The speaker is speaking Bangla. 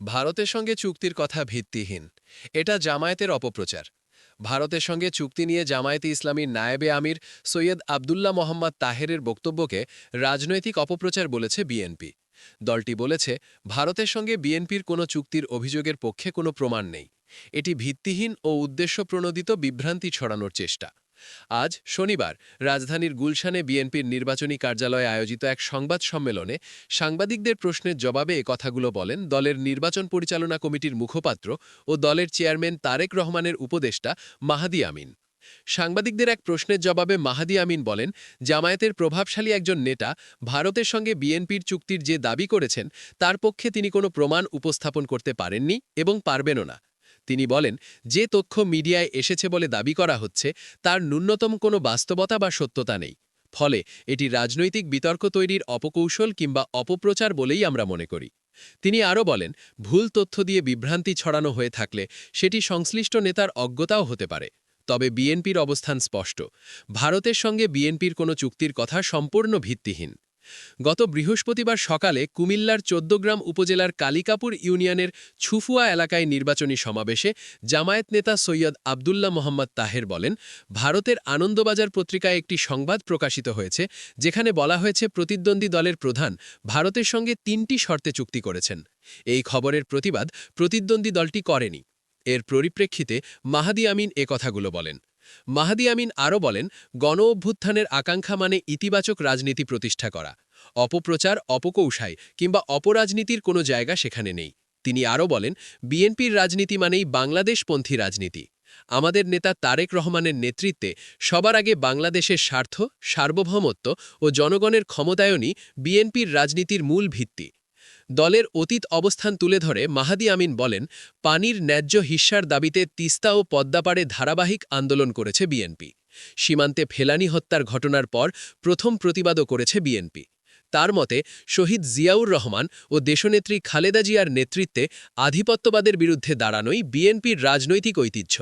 ভারতের সঙ্গে চুক্তির কথা ভিত্তিহীন। এটা জামায়াতের অপপ্রচার। ভারতের সঙ্গে চুক্তি নিয়ে জামায়াতে ইসলামীর নায়েবে আমির সৈয়দ আবদুল্লাহ মোহাম্মদ তাহেরের বক্তব্যকে রাজনৈতিক অপপ্রচার বলেছে বিএনপি। দলটি বলেছে, ভারতের সঙ্গে বিএনপির কোনো চুক্তির অভিযোগের পক্ষে কোনো প্রমাণ নেই। এটি ভিত্তিহীন ও উদ্দেশ্যপ্রণোদিত বিভ্রান্তি ছড়ানোর চেষ্টা। আজ শনিবার রাজধানীর গুলশানে বিএনপির নির্বাচনী কার্যালয়ে আয়োজিত এক সংবাদ সম্মেলনে সাংবাদিকদের প্রশ্নের জবাবে এ কথাগুলো বলেন দলের নির্বাচন পরিচালনা কমিটির মুখপাত্র ও দলের চেয়ারম্যান তারেক রহমানের উপদেষ্টা মাহাদি আমিন। সাংবাদিকদের এক প্রশ্নের জবাবে মাহাদি আমিন বলেন, জামায়াতের প্রভাবশালী একজন নেতা ভারতের সঙ্গে বিএনপির চুক্তির যে দাবি করেছেন, তার পক্ষে তিনি কোনো প্রমাণ উপস্থাপন করতে পারেননি এবং পারবেনও না। তিনি বলেন, যে তথ্য মিডিয়ায় এসেছে বলে দাবি করা হচ্ছে, তার ন্যূনতম কোনো বাস্তবতা বা সত্যতা নেই। ফলে এটি রাজনৈতিক বিতর্ক তৈরির অপকৌশল কিংবা অপপ্রচার বলেই আমরা মনে করি। তিনি আরও বলেন, ভুল তথ্য দিয়ে বিভ্রান্তি ছড়ানো হয়ে থাকলে সেটি সংশ্লিষ্ট নেতার অজ্ঞতাও হতে পারে। তবে বিএনপির অবস্থান স্পষ্ট। ভারতের সঙ্গে বিএনপির কোনো চুক্তির কথা সম্পূর্ণ ভিত্তিহীন। গত বৃহস্পতিবার সকালে কুমিল্লার চোদ্দগ্রাম উপজেলার কালিকাপুর ইউনিয়নের ছুফুয়া এলাকায় নির্বাচনী সমাবেশে জামায়াত নেতা সৈয়দ আবদুল্লাহ মোহাম্মদ তাহের বলেন, ভারতের আনন্দবাজার পত্রিকায় একটি সংবাদ প্রকাশিত হয়েছে, যেখানে বলা হয়েছে প্রতিদ্বন্দ্বী দলের প্রধান ভারতের সঙ্গে তিনটি শর্তে চুক্তি করেছেন। এই খবরের প্রতিবাদ প্রতিদ্বন্দ্বী দলটি করেনি। এর পরিপ্রেক্ষিতে মাহাদি আমিন এ কথাগুলো বলেন। মাহাদি আমিন আরও বলেন গণ অভ্যুত্থানের আকাঙ্ক্ষা মানে ইতিবাচক রাজনীতি প্রতিষ্ঠা করা, অপপ্রচার, অপকৌশায় কিংবা অপরাজনীতির কোনো জায়গা সেখানে নেই। তিনি আরও বলেন, বিএনপির রাজনীতি মানেই বাংলাদেশপন্থী রাজনীতি। আমাদের নেতা তারেক রহমানের নেতৃত্বে সবার আগে বাংলাদেশের স্বার্থ, সার্বভৌমত্ব ও জনগণের ক্ষমতায়নই বিএনপির রাজনীতির মূল ভিত্তি। দলের অতীত অবস্থান তুলে ধরে মাহাদি আমিন বলেন, পানির ন্যায্য হিস্যার দাবিতে তিস্তা ও পদ্মাপাড়ে ধারাবাহিক আন্দোলন করেছে বিএনপি। সীমান্তে ফেলানি হত্যার ঘটনার পর প্রথম প্রতিবাদও করেছে বিএনপি। তার মতে, শহীদ জিয়াউর রহমান ও দেশনেত্রী খালেদা জিয়ার নেতৃত্বে আধিপত্যবাদের বিরুদ্ধে দাঁড়ানোই বিএনপির রাজনৈতিক ঐতিহ্য।